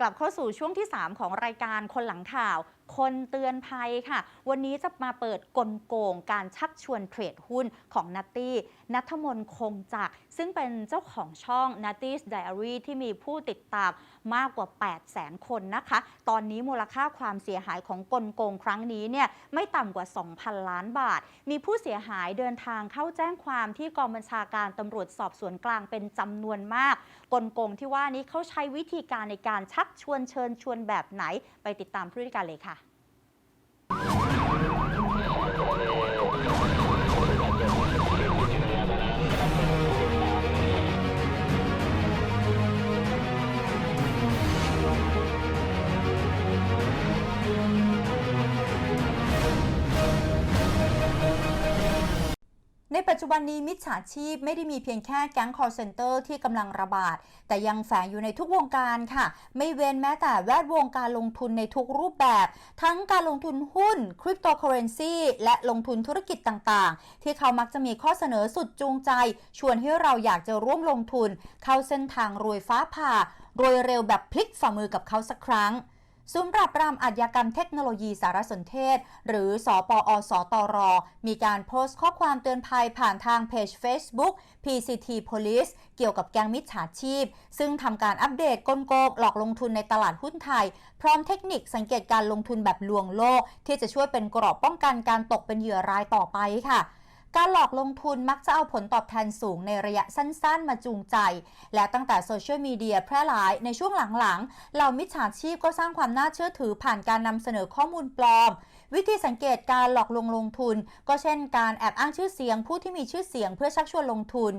กลับเข้าสู่ช่วงที่ 3 ของรายการคนหลังข่าว คนเตือนภัยค่ะ วันนี้จะมาเปิดกลโกงการชักชวนเทรดหุ้นของนัตตี้นัทมนคงจัก ซึ่งเป็นเจ้าของช่อง n a t t y s Diary ที่มีผู้ติดตามมากกว่า 8 0 0แสนคนนะคะ ตอนนี้มูลค่าความเสียหายของกลโกงครั้งนี้เนี่ยไม่ต่ำกว่า 2,000 ล้านบาท มีผู้เสียหายเดินทางเข้าแจ้งความที่กองบัญชาการตำรวจสอบสวนกลางเป็นจำนวนมาก กลโกงที่ว่านี้เขาใช้วิธีการในการชักชวนเชิญชวนแบบไหน ไปติดตามพฤติการเลยค่ะ Oh, my God. ปัจจุบันนี้มิจฉาชีพไม่ได้มีเพียงแค่แก๊ง call center ที่กำลังระบาด แต่ยังแฝงอยู่ในทุกวงการค่ะ ไม่เว้นแม้แต่แวดวงการลงทุนในทุกรูปแบบ ทั้งการลงทุนหุ้นคริปโตเคอเรนซีและลงทุนธุรกิจต่างๆ ที่เขามักจะมีข้อเสนอสุดจูงใจ ชวนให้เราอยากจะร่วมลงทุน เข้าเส้นทางรวยฟ้าผ่ารวยเร็วแบบพลิกฝ่ามือกับเขาสักครั้ง ศูนย์ปราบปรามอาชญากรรมเทคโนโลยีสารสนเทศ หรือสอปอสตร มีการโพสต์ข้อความเตือนภัยผ่านทางเพจ Facebook PCT Police เกี่ยวกับแก๊งมิจฉาชีพ ซึ่งทำการอัปเดตกลโกงหลอกลงทุนในตลาดหุ้นไทย พร้อมเทคนิคสังเกตการลงทุนแบบลวงโลก ที่จะช่วยเป็นกรอบป้องกันการตกเป็นเหยื่อรายต่อไปค่ะ การหลอกลงทุนมักจะเอาผลตอบแทนสูงในระยะสั้นๆ มาจูงใจ และตั้งแต่โซเชียลมีเดียแพร่หลายในช่วงหลังๆ เหล่ามิจฉาชีพก็สร้างความน่าเชื่อถือผ่านการนำเสนอข้อมูลปลอม วิธีสังเกตการหลอกลวงลงทุน ก็เช่นการแอบอ้างชื่อเสียงผู้ที่มีชื่อเสียงเพื่อชักชวนลงทุน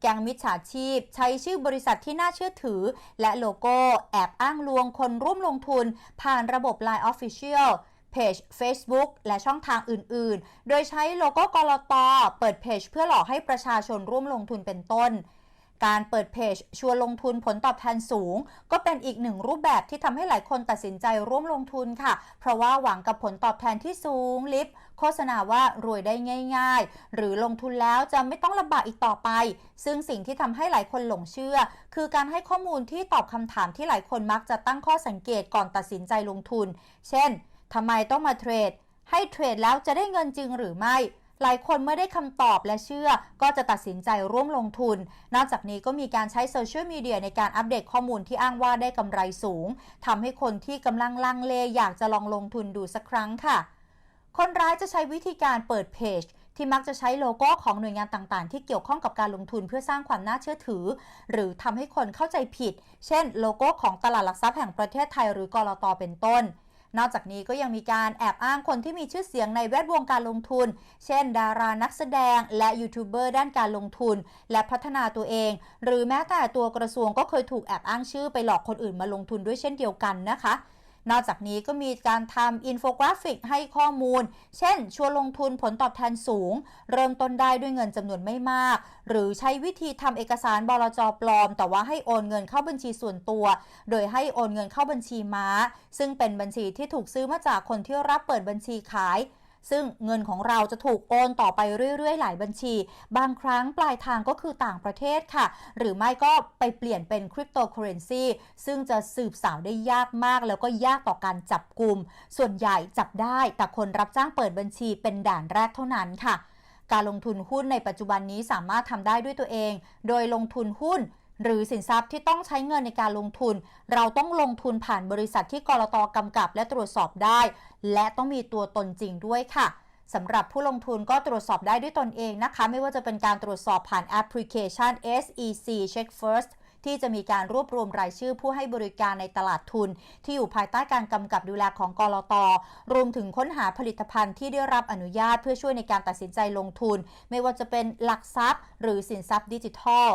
แก๊งมิจฉาชีพ ใช้ชื่อบริษัทที่น่าเชื่อถือ และโลโก้ แอบอ้างลวงคนร่วมลงทุน ผ่านระบบ Line Official เพจ Facebook และช่องทางอื่นๆ โดยใช้โลโก้กรตเปิดเพจเพื่อหลอกให้ประชาชนร่วมลงทุนเป็นต้น การเปิดเพจชวนลงทุนผลตอบแทนสูง ก็เป็นอีกหนึ่งรูปแบบที่ทำให้หลายคนตัดสินใจร่วมลงทุนค่ะ เพราะว่าหวังกับผลตอบแทนที่สูงลิฟโฆษณาว่ารวยได้ง่าย ๆ หรือลงทุนแล้วจะไม่ต้องลำบากอีกต่อไป ซึ่งสิ่งที่ทำให้หลายคนหลงเชื่อ คือการให้ข้อมูลที่ตอบคำถามที่หลายคนมักจะตั้งข้อสังเกตก่อนตัดสินใจลงทุน เช่น ทำไมต้องมาเทรด ให้เทรดแล้วจะได้เงินจริงหรือไม่ หลายคนเมื่อได้คำตอบและเชื่อ ก็จะตัดสินใจร่วมลงทุน นอกจากนี้ก็มีการใช้โซเชียลมีเดียในการอัปเดตข้อมูลที่อ้างว่าได้กำไรสูงทำให้คนที่กำลังลังเลอยากจะลองลงทุนดูสักครั้งค่ะ คนร้ายจะใช้วิธีการเปิดเพจที่มักจะใช้โลโก้ของหน่วยงานต่างๆ ที่เกี่ยวข้องกับการลงทุนเพื่อสร้างความน่าเชื่อถือ หรือทำให้คนเข้าใจผิด เช่น โลโก้ของตลาดหลักทรัพย์แห่งประเทศไทยหรือกรอตเป็นต้น นอกจากนี้ก็ยังมีการแอบอ้างคนที่มีชื่อเสียงในแวดวงการลงทุน เช่น ดารานักแสดงและยูทูบเบอร์ด้านการลงทุน และพัฒนาตัวเอง หรือแม้แต่ตัวกระทรวงก็เคยถูกแอบอ้างชื่อไปหลอกคนอื่นมาลงทุนด้วยเช่นเดียวกันนะคะ นอกจากนี้ก็มีการทำอินโฟกราฟิกให้ข้อมูล เช่น ชวนลงทุนผลตอบแทนสูง เริ่มต้นได้ด้วยเงินจำนวนไม่มาก หรือใช้วิธีทำเอกสารบลจปลอม แต่ว่าให้โอนเงินเข้าบัญชีส่วนตัว โดยให้โอนเงินเข้าบัญชีม้า ซึ่งเป็นบัญชีที่ถูกซื้อมาจากคนที่รับเปิดบัญชีขาย ซึ่งเงินของเราจะถูกโอนต่อไปเรื่อยๆ หลายบัญชี บางครั้งปลายทางก็คือต่างประเทศค่ะ หรือไม่ก็ไปเปลี่ยนเป็นคริปโตเคอเรนซีซึ่งจะสืบสาวได้ยากมาก แล้วก็ยากต่อการจับกลุ่ม ส่วนใหญ่จับได้แต่คนรับจ้างเปิดบัญชีเป็นด่านแรกเท่านั้นค่ะ การลงทุนหุ้นในปัจจุบันนี้สามารถทำได้ด้วยตัวเอง โดยลงทุนหุ้น หรือสินทรัพย์ที่ต้องใช้เงินในการลงทุน เราต้องลงทุนผ่านบริษัทที่กรตกำกับและตรวจสอบได้ และต้องมีตัวตนจริงด้วยค่ะสำหรับผู้ลงทุนก็ตรวจสอบได้ด้วยตนเองนะคะ ไม่ว่าจะเป็นการตรวจสอบผ่านแอปพลิเคชัน SEC Check First ที่จะมีการรวบรวมรายชื่อผู้ให้บริการในตลาดทุน ที่อยู่ภายใต้การกำกับดูแลของกรตรวมถึงค้นหาผลิตภัณฑ์ที่ได้รับอนุญาตเพื่อช่วยในการตัดสินใจลงทุน ไม่ว่าจะเป็นหลักทรัพย์ หรือสินทรัพย์ดิจิทัล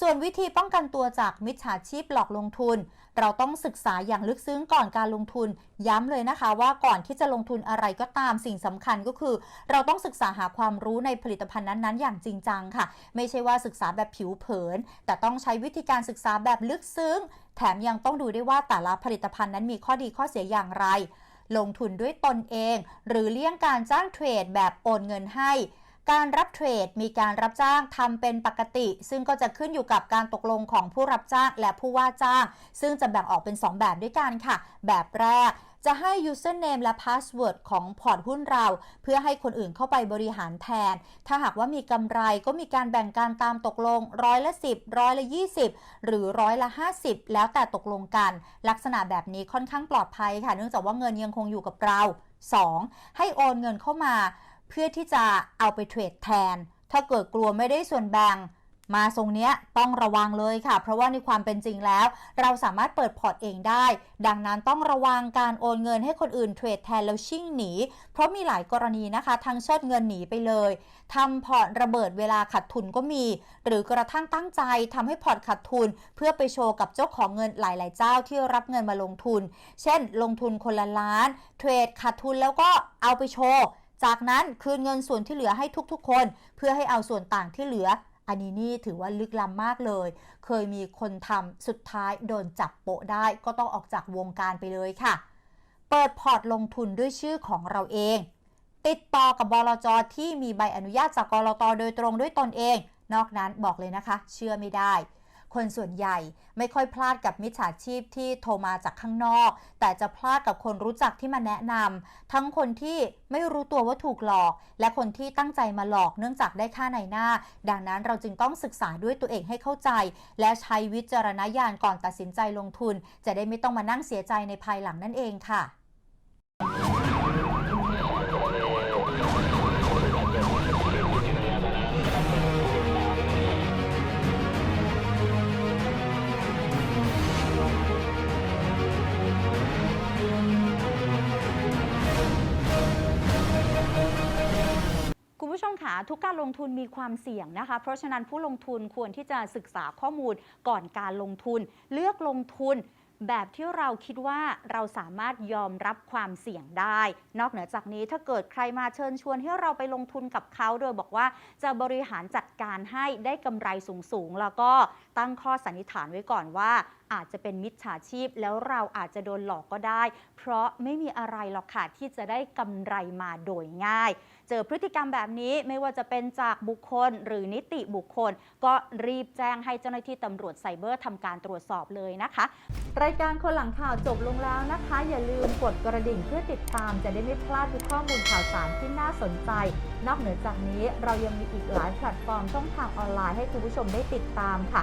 ส่วนวิธีป้องกันตัวจากมิจฉาชีพหลอกลงทุน เราต้องศึกษาอย่างลึกซึ้งก่อนการลงทุน ย้ำเลยนะคะว่าก่อนที่จะลงทุนอะไรก็ตามสิ่งสำคัญก็คือ เราต้องศึกษาหาความรู้ในผลิตภัณฑ์นั้นๆ อย่างจริงจังค่ะ ไม่ใช่ว่าศึกษาแบบผิวเผิน แต่ต้องใช้วิธีการศึกษาแบบลึกซึ้ง แถมยังต้องดูด้วยว่าแต่ละผลิตภัณฑ์นั้นมีข้อดีข้อเสียอย่างไร ลงทุนด้วยตนเอง หรือเลี่ยงการจ้างเทรดแบบโอนเงินให้ การรับเทรดมีการรับจ้างทำเป็นปกติ ซึ่งก็จะขึ้นอยู่กับการตกลงของผู้รับจ้างและผู้ว่าจ้าง ซึ่งจะแบ่งออกเป็น 2 แบบด้วยกันค่ะ แบบแรกจะให้ username และ password ของพอร์ตหุ้นเรา เพื่อให้คนอื่นเข้าไปบริหารแทน ถ้าหากว่ามีกำไรก็มีการแบ่งการตามตกลงร้อยละ 10ร้อยละ 20 หรือร้อยละ 50 แล้วแต่ตกลงกัน ลักษณะแบบนี้ค่อนข้างปลอดภัยค่ะ เนื่องจากว่าเงินยังคงอยู่กับเรา 2. ให้โอนเงินเข้ามา เพื่อที่จะเอาไปเทรดแทน ถ้าเกิดกลัวไม่ได้ส่วนแบ่งมาทรงเนี้ยต้องระวังเลยค่ะ เพราะว่าในความเป็นจริงแล้ว เราสามารถเปิดพอร์ตเองได้ ดังนั้นต้องระวังการโอนเงินให้คนอื่นเทรดแทนแล้วชิ่งหนี เพราะมีหลายกรณีนะคะ ทั้งเชิดเงินหนีไปเลยทำพอร์ตระเบิดเวลาขาดทุนก็มี หรือกระทั่งตั้งใจทำให้พอร์ตขาดทุน เพื่อไปโชว์กับเจ้าของเงินหลาย ๆ เจ้าที่รับเงินมาลงทุน เช่น ลงทุนคนละล้าน เทรดขาดทุนแล้วก็เอาไปโชว์ จากนั้นคืนเงินส่วนที่เหลือให้ทุกๆ คน เพื่อให้เอาส่วนต่างที่เหลือ อันนี้นี่ถือว่าลึกล้ำมากเลย เคยมีคนทำสุดท้ายโดนจับโปะได้ก็ต้องออกจากวงการไปเลยค่ะ เปิดพอร์ตลงทุนด้วยชื่อของเราเอง ติดต่อกับบลจที่มีใบอนุญาตจากกรตโดยตรงด้วยตนเอง นอกนั้นบอกเลยนะคะ เชื่อไม่ได้ คนส่วนใหญ่ไม่ค่อยพลาดกับมิจฉาชีพที่โทรมาจากข้างนอก แต่จะพลาดกับคนรู้จักที่มาแนะนำทั้งคนที่ไม่รู้ตัวว่าถูกหลอก และคนที่ตั้งใจมาหลอกเนื่องจากได้ค่าในหน้า ดังนั้นเราจึงต้องศึกษาด้วยตัวเองให้เข้าใจ และใช้วิจารณญาณก่อนตัดสินใจลงทุน จะได้ไม่ต้องมานั่งเสียใจในภายหลังนั่นเองค่ะ คะทุกการลงทุนมีความเสี่ยงนะคะ เพราะฉะนั้นผู้ลงทุนควรที่จะศึกษาข้อมูลก่อนการลงทุน เลือกลงทุนแบบที่เราคิดว่าเราสามารถยอมรับความเสี่ยงได้ นอกเหนือจากนี้ถ้าเกิดใครมาเชิญชวนให้เราไปลงทุนกับเขาโดยบอกว่าจะบริหารจัดการให้ได้กำไรสูงๆ แล้วก็ตั้งข้อสันนิษฐานไว้ก่อนว่า อาจจะเป็นมิจฉาชีพ แล้วเราอาจจะโดนหลอกก็ได้ เพราะไม่มีอะไรหรอกค่ะที่จะได้กำไรมาโดยง่าย เจอพฤติกรรมแบบนี้ไม่ว่าจะเป็นจากบุคคลหรือนิติบุคคล ก็รีบแจ้งให้เจ้าหน้าที่ตำรวจไซเบอร์ทำการตรวจสอบเลยนะคะ รายการคนหลังข่าวจบลงแล้วนะคะ อย่าลืมกดกระดิ่งเพื่อติดตามจะได้ไม่พลาดทุกข้อมูลข่าวสารที่น่าสนใจ นอกเหนือจากนี้เรายังมีอีกหลายแพลตฟอร์มช่องทางออนไลน์ให้คุณผู้ชมได้ติดตามค่ะ